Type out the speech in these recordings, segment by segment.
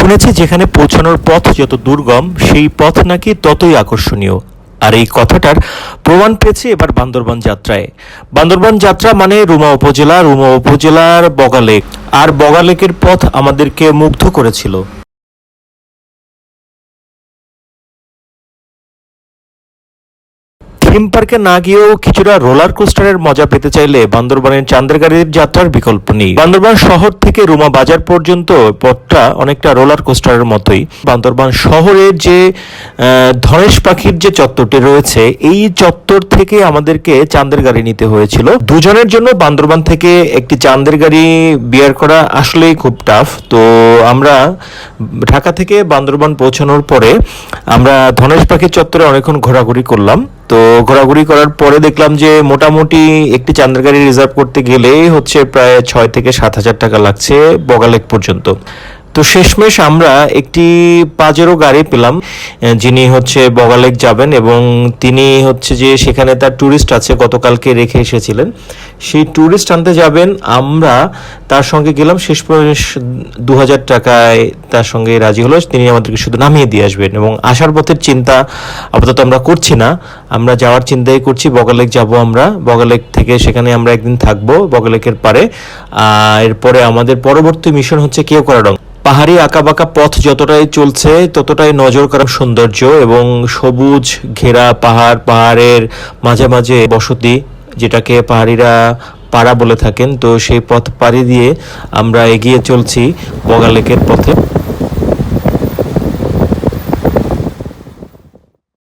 শুনেছি যেখানে পৌঁছানোর পথ যত দুর্গম, সেই পথ নাকি ততই আকর্ষণীয়। আর এই কথাটার প্রমাণ পেয়েছে এবার বান্দরবান যাত্রায়। বান্দরবান যাত্রা মানে রুমা উপজেলা, রুমা উপজেলার বগালেক। আর বগালেকের পথ আমাদেরকে মুগ্ধ করেছিল। থিম পার্কে না গিয়েও কিছুটা রোলার কোস্টারের মজা পেতে চাইলে বান্দরবানের চান্দের গাড়ির যাত্রার বিকল্প নেই। বান্দরবান শহর থেকে রুমা বাজার পর্যন্ত পথটা অনেকটা রোলার কোস্টারের মতোই। বান্দরবান শহরের যে ধনেশ পাখির যে চত্বরটি রয়েছে, এই চত্বর থেকে আমাদেরকে চান্দের গাড়ি নিতে হয়েছিল। দুজনের জন্য বান্দরবান থেকে একটি চান্দের গাড়ি বিয়ার করা আসলেই খুব টাফ তো আমরা ঢাকা থেকে বান্দরবান পৌঁছানোর পরে আমরা ধনেশ পাখির চত্বরে অনেকক্ষণ ঘোরাঘুরি করলাম। তো ঘোরাঘুরি করার পরে দেখলাম যে মোটামুটি একটি চান্দ্র গাড়ি রিজার্ভ করতে গেলে হচ্ছে প্রায় ছয় থেকে সাত হাজার টাকা লাগছে বগালেক পর্যন্ত। তো শেষমেশ আমরা একটি পাজেরো গাড়ি পেলাম যিনি হচ্ছে বগালেক যাবেন এবং তিনি হচ্ছে যে সেখানে তার ট্যুরিস্ট আছে, গতকালকে রেখে এসেছিলেন। সেই ট্যুরিস্ট আনতে যাবেন, আমরা তার সঙ্গে গেলাম শেষ দু হাজার টাকায় তার সঙ্গে রাজি হলো, তিনি আমাদেরকে শুধু নামিয়ে দিয়ে আসবেন এবং আসার পথের চিন্তা আপাতত আমরা করছি না। আমরা যাওয়ার চিন্তাই করছি, বগালেক যাব আমরা, বগালেক থেকে সেখানে আমরা একদিন থাকব বগালেকের পারে। এরপরে আমাদের পরবর্তী মিশন হচ্ছে কেউ করাডং পাহাড়ি আঁকাবাঁকা পথ যতটাই চলছে, ততটাই নজর করা সৌন্দর্য এবং সবুজ ঘেরা পাহাড়, পাহাড়ের মাঝে মাঝে বসতি, যেটাকে পাহাড়িরা পাড়া বলে থাকেন। তো সেই পথ পাড়ি দিয়ে আমরা এগিয়ে চলছি বগালেকের পথে।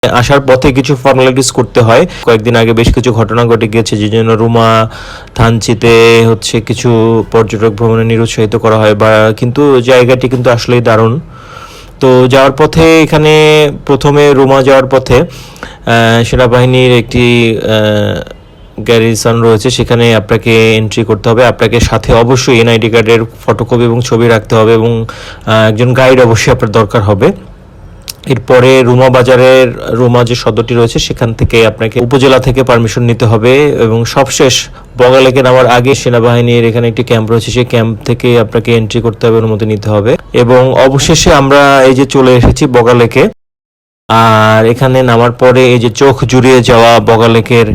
আসার পথে কিছু ফর্মালিটিস করতে হয়। কয়েকদিন আগে বেশ কিছু ঘটনা ঘটে গিয়েছে, যে জন্য রুমা, থানচিতে হচ্ছে কিছু পর্যটক ভ্রমণে নিরুৎসাহিত করা হয় বা কিন্তু জায়গাটি কিন্তু আসলেই দারুণ। তো যাওয়ার পথে এখানে প্রথমে রুমা যাওয়ার পথে সেনাবাহিনীর একটি গ্যারিসন রয়েছে। সেখানে আপনাকে এন্ট্রি করতে হবে। আপনাকে সাথে অবশ্যই এনআইডি কার্ডের ফটোকপি এবং ছবি রাখতে হবে এবং একজন গাইড অবশ্যই আপনার দরকার হবে। এরপরে রুমা বাজারের, রুমা যে সদরটি রয়েছে, সেখান থেকে আপনাকে উপজেলা থেকে পারমিশন নিতে হবে এবং সবশেষ বগালেকে নামার আগে সেনাবাহিনীর এখানে একটি ক্যাম্প রয়েছে, সেই ক্যাম্প থেকে আপনাকে এন্ট্রি করতে হবে, অনুমতি নিতে হবে। এবং অবশেষে আমরা এই যে চলে এসেছি বগালেকে আর এখানে নামার পরে এই যে চোখ জুড়িয়ে যাওয়া বগালেকের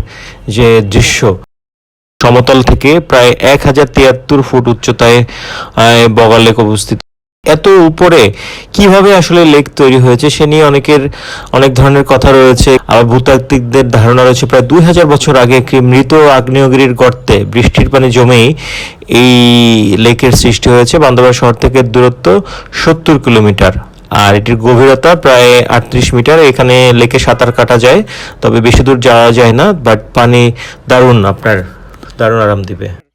যে দৃশ্য, সমতল থেকে প্রায় এক হাজার তিয়াত্তর ফুট উচ্চতায় বগালেক অবস্থিত। এত উপরে কীভাবে আসলে লেক তৈরি হয়েছে সে নিয়ে অনেকের অনেক ধরনের কথা রয়েছে। আবার ভূতাত্ত্বিকদের ধারণা রয়েছে প্রায় দুই হাজার বছর আগে একটি মৃত আগ্নেয়গিরির গর্তে বৃষ্টির পানি জমেই এই লেকের সৃষ্টি হয়েছে। বান্দরবান শহর থেকে দূরত্ব সত্তর কিলোমিটার। আর এটির গভীরতা প্রায় আটত্রিশ মিটার। এখানে লেকে সাঁতার কাটা যায়, তবে বেশি দূর যাওয়া যায় না, বাট পানি দারুণ আপনার, দারুণ আরাম দিবে।